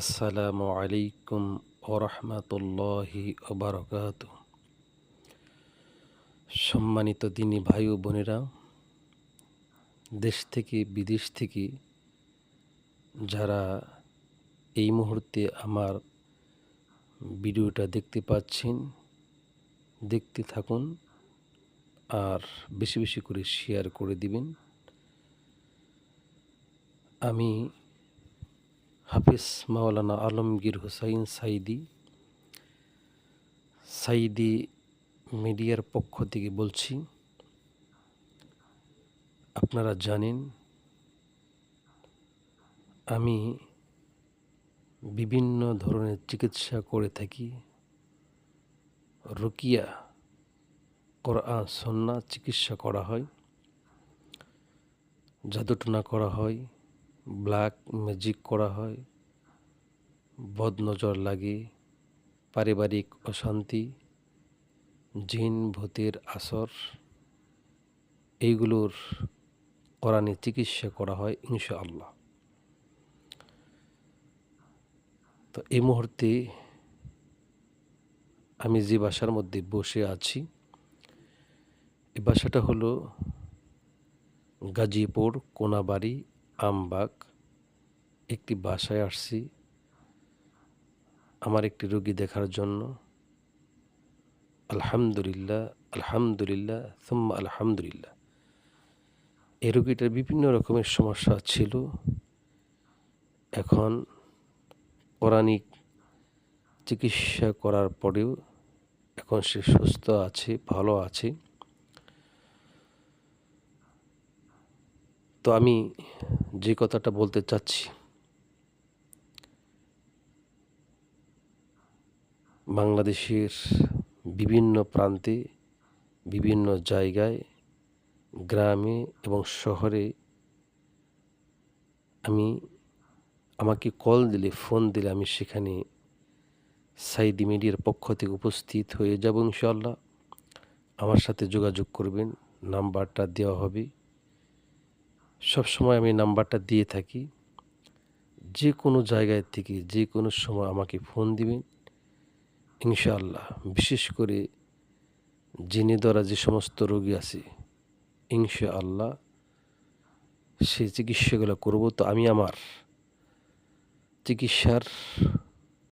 আসসালামু আলাইকুম ওরহমতুল্লাহি ওবরকাত সম্মানিত দিনী ভাই ও বোনেরা, দেশ থেকে, বিদেশ থেকে যারা এই মুহূর্তে আমার ভিডিওটা দেখতে পাচ্ছেন, দেখতে থাকুন আর বেশি বেশি করে শেয়ার করে দিবেন। আমি হাফিজ মাওলানা আলমগীর হুসাইন সাইদি সাইদি মিডিয়ার পক্ষ থেকে বলছি, আপনারা জানেন, আমি বিভিন্ন ধরনের চিকিৎসা করে থাকি। রুকিয়া কোরআন সন্না চিকিৎসা করা হয়, জাদুটনা করা হয় ব্ল্যাক ম্যাজিক করা হয় বদ নজর লাগে, পারিবারিক অশান্তি, জিন ভূতের আসর, এইগুলোর কোরআনে চিকিৎসা করা হয় ইনশাআল্লাহ। তো এই মুহূর্তে আমি যে বাসার মধ্যে বসে আছি, এই বাসাটা হলো গাজীপুর কোনাবাড়ি আমবাগ, একটি বাসায় আসছি আমার একটি রোগী দেখার জন্য। আলহামদুলিল্লাহ আলহামদুলিল্লাহ, সুম্মা আলহামদুলিল্লাহ। এই রোগীটার বিভিন্ন রকমের সমস্যা ছিল। এখন পৌরাণিক চিকিৎসা করার পরেও এখন সে সুস্থ আছে, ভালো আছে। তো আমি যে কথাটা বলতে চাচ্ছি, বাংলাদেশের বিভিন্ন প্রান্তে, বিভিন্ন জায়গায়, গ্রামে এবং শহরে আমি আমাকে কল দিলে, ফোন দিলে আমি সেখানে সাইদি মিডিয়ার পক্ষ থেকে উপস্থিত হয়ে যাব ইনশাল্লাহ আমার সাথে যোগাযোগ করবেন, নাম্বারটা দেওয়া হবে। সব সময় আমি নাম্বারটা দিয়ে থাকি। যে কোনো জায়গায় থেকে যে কোনো সময় আমাকে ফোন দিবেন। ইনশাআল্লাহ, বিশেষ করে জিনে দ্বারা যে সমস্ত রোগী আছে, ইনশাআল্লাহ সেই চিকিৎসাগুলো করব। তো আমি আমার চিকিৎসার